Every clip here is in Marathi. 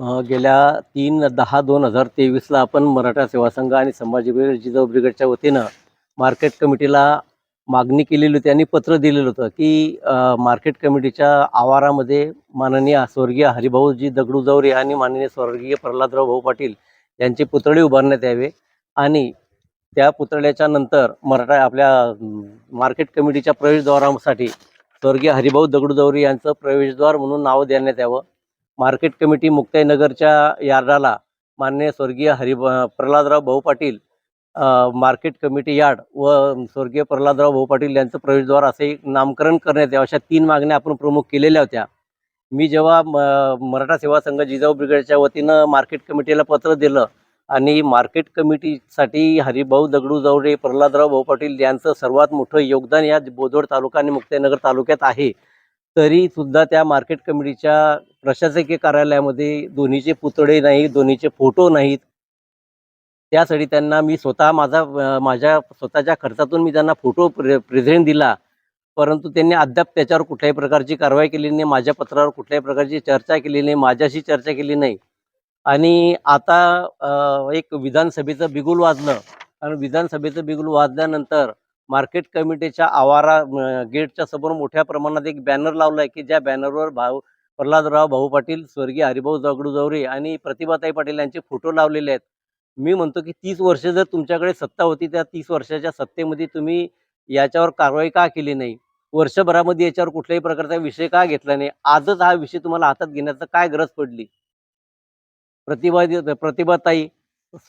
गेल्या तीन दहा दोन हजार तेवीसला आपण मराठा सेवा संघ आणि संभाजी ब्रिगेड जिजाऊ ब्रिगेडच्या वतीनं मार्केट कमिटीला मागणी केलेली होती आणि पत्र दिलेलं होतं की मार्केट कमिटीच्या आवारामध्ये माननीय स्वर्गीय हरिभाऊजी दगडू आणि माननीय स्वर्गीय प्रल्हादराव भाऊ पाटील यांचे पुतळे उभारण्यात यावे आणि त्या पुतळ्याच्या नंतर मराठा आपल्या मार्केट कमिटीच्या प्रवेशद्वारासाठी स्वर्गीय हरिभाऊ दगडू यांचं प्रवेशद्वार म्हणून नाव देण्यात यावं. मार्केट कमिटी मुक्ताईनगरच्या यार्डाला मान्य स्वर्गीय Hari Pralhadrao Bhau Patil market committee yard व स्वर्गीय प्रल्हादराव भाऊ पाटील यांचं प्रवेशद्वार असे एक नामकरण करण्यात यावं अशा तीन मागण्या आपण प्रमुख केलेल्या होत्या. मी जेव्हा म- मराठा सेवा संघ जिजाऊ ब्रिगेडच्या वतीनं मार्केट कमिटीला पत्र दिलं आणि मार्केट कमिटीसाठी हरिभाऊ दगडू जावरे प्रल्हादराव भाऊ पाटील यांचं सर्वात मोठं योगदान या बोदवड तालुका आणि मुक्ताईनगर तालुक्यात आहे. तरी सुद्धा त्या मार्केट कमिटीच्या प्रशासकीय कार्यालयामध्ये दोन्हीचे पुतळे नाही दोन्हीचे फोटो नाहीत. त्यासाठी त्यांना मी स्वतः माझा माझ्या स्वतःच्या खर्चातून मी त्यांना फोटो प्रे प्रेझेंट दिला. परंतु त्यांनी अद्याप त्याच्यावर कुठल्याही प्रकारची कारवाई केली नाही माझ्या पत्रावर कुठल्याही प्रकारची चर्चा केली नाही माझ्याशी चर्चा केली नाही. आणि आता एक विधानसभेचं बिगुल वाजलं. आणि विधानसभेचं बिगुल वाजल्यानंतर मार्केट कमिटीच्या आवारा गेटच्या समोर मोठ्या प्रमाणात एक बॅनर लावला आहे की ज्या बॅनरवर भाऊ प्रल्हादराव भाऊ पाटील स्वर्गीय हरिभाऊ जगडू जावरे आणि प्रतिभाताई पाटील यांचे फोटो लावलेले आहेत. मी म्हणतो की तीस वर्ष जर तुमच्याकडे सत्ता होती त्या तीस वर्षाच्या सत्तेमध्ये तुम्ही याच्यावर कारवाई का केली नाही? वर्षभरामध्ये याच्यावर कुठल्याही प्रकारचा विषय का घेतला नाही? आजच हा विषय तुम्हाला हातात घेण्याचं काय गरज पडली? प्रतिभा प्रतिभाताई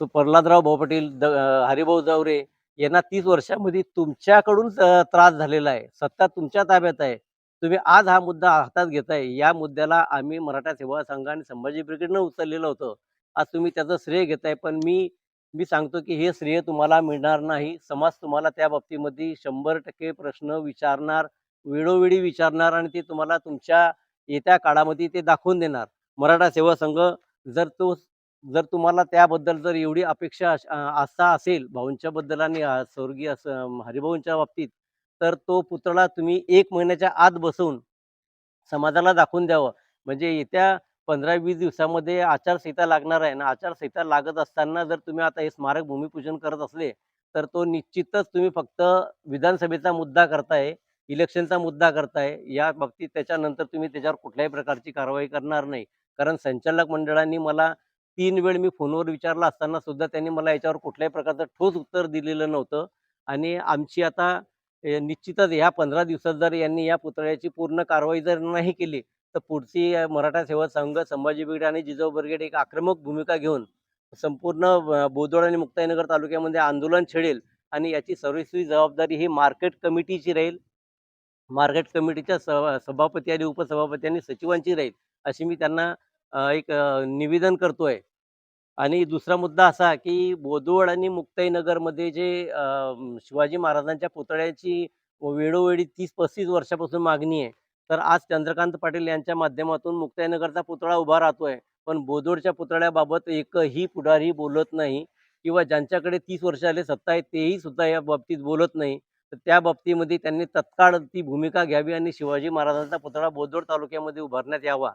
प्रल्हादराव भाऊ पाटील द हरिभाऊ जावरे यांना तीस वर्षामध्ये तुमच्याकडून त्रास झालेला आहे. सत्ता तुमच्या ताब्यात आहे. तुम्ही आज हा मुद्दा हातात घेताय. या मुद्द्याला आम्ही मराठा सेवा संघ आणि संभाजी ब्रिगेडनं उचललेलं होतं. आज तुम्ही त्याचं श्रेय घेताय. पण मी मी सांगतो की हे श्रेय तुम्हाला मिळणार नाही. समाज तुम्हाला त्या बाबतीमध्ये शंभर टक्के प्रश्न विचारणार वेळोवेळी विचारणार आणि ते तुम्हाला तुमच्या येत्या काळामध्ये ते दाखवून देणार. मराठा सेवा संघ जर तो जर तुम्हाला त्याबद्दल जर एवढी अपेक्षा अश- आस्था असेल भाऊंच्या बद्दल आणि स्वर्गीय असं हरिभाऊंच्या बाबतीत तर तो पुतळा तुम्ही एक महिन्याच्या आत बसवून समाजाला दाखवून द्यावं. म्हणजे येत्या पंधरा वीस दिवसामध्ये आचारसंहिता लागणार आहे ना आचारसंहिता लागत असताना जर तुम्ही आता हे स्मारक भूमिपूजन करत असले तर तो निश्चितच तुम्ही फक्त विधानसभेचा मुद्दा करताय इलेक्शनचा मुद्दा करताय. या बाबतीत त्याच्यानंतर तुम्ही त्याच्यावर कुठल्याही प्रकारची कारवाई करणार नाही. कारण संचालक मंडळांनी मला तीन वेळ मी फोनवर विचारला असताना सुद्धा त्यांनी मला याच्यावर कुठल्याही प्रकारचं ठोस उत्तर दिलेलं नव्हतं. आणि आमची आता निश्चितच ह्या पंधरा दिवसात जर यांनी या पुतळ्याची पूर्ण कारवाई जर नाही केली तर पुढची मराठा सेवा संघ संभाजी बिगडे आणि जिजाऊ ब्रिगेड एक आक्रमक भूमिका घेऊन संपूर्ण बोदोड आणि मुक्ताईनगर तालुक्यामध्ये आंदोलन छेडेल आणि याची सर्वस्वी जबाबदारी ही मार्केट कमिटीची राहील. मार्केट कमिटीच्या सभापती आणि उपसभापती आणि सचिवांची राहील अशी मी त्यांना एक निवेदन करतोय. आणि दुसरा मुद्दा असा की बोदवड आणि मुक्ताईनगरमध्ये जे शिवाजी महाराजांच्या पुतळ्याची वेळोवेळी तीस पस्तीस वर्षापासून मागणी आहे. तर आज चंद्रकांत पाटील यांच्या माध्यमातून मुक्ताईनगरचा पुतळा उभा राहतोय. पण बोदवडच्या पुतळ्याबाबत एकही पुढारी बोलत नाही किंवा ज्यांच्याकडे तीस वर्ष आले सत्ता आहे तेही सुद्धा या बाबतीत बोलत नाही. तर त्या बाबतीमध्ये त्यांनी तत्काळ ती भूमिका घ्यावी आणि शिवाजी महाराजांचा पुतळा बोदवड तालुक्यामध्ये उभारण्यात यावा.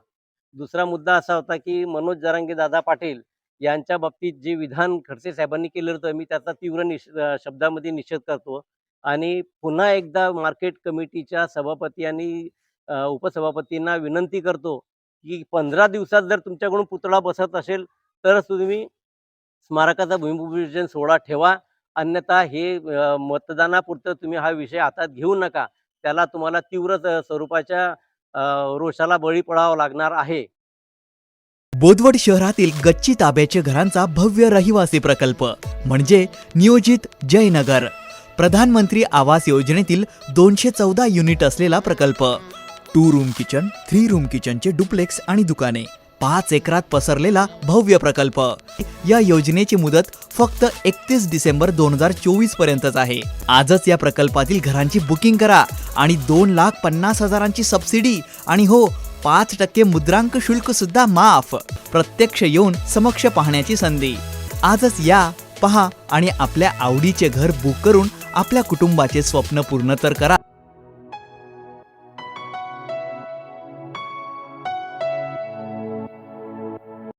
दुसरा मुद्दा असा होता की मनोज जरांगे दादा पाटील यांच्या बाबतीत जे विधान खडसे साहेबांनी केलं होतं मी त्याचा तीव्र निष शब्दामध्ये निषेध करतो. आणि पुन्हा एकदा मार्केट कमिटीच्या सभापती आणि उपसभापतींना विनंती करतो की पंधरा दिवसात जर तुमच्याकडून पुतळा बसत असेल तरच तुम्ही स्मारकाचा भूमिपूजन सोहळा ठेवा. अन्यथा हे मतदानापुरतं तुम्ही हा विषय हातात घेऊ नका. त्याला तुम्हाला तीव्र स्वरूपाच्या रोषाला बळी पडावं लागणार आहे. बोदवड शहरातील गच्ची ताब्याचे घरांचा भव्य रहिवासी प्रकल्प म्हणजे नियोजित जयनगर. प्रधानमंत्री आवास योजनेतील दोनशे चौदा युनिट असलेला प्रकल्प. Two room kitchen three room किचनचे duplex आणि दुकाने. पाच एकरात पसरलेला भव्य प्रकल्प. या योजनेची मुदत फक्त एकतीस डिसेंबर दोन हजार चोवीस पर्यंतच आहे. आजच या प्रकल्पातील घरांची बुकिंग करा आणि दोन लाख पन्नास हजारांची सबसिडी आणि हो पाच टक्के मुद्रांक शुल्क सुद्धा माफ. प्रत्यक्ष येऊन समक्ष पाहण्याची संधी. आजच या पहा आणि आपल्या आवडीचे घर बुक करून आपल्या कुटुंबाचे स्वप्न पूर्ण तर करा.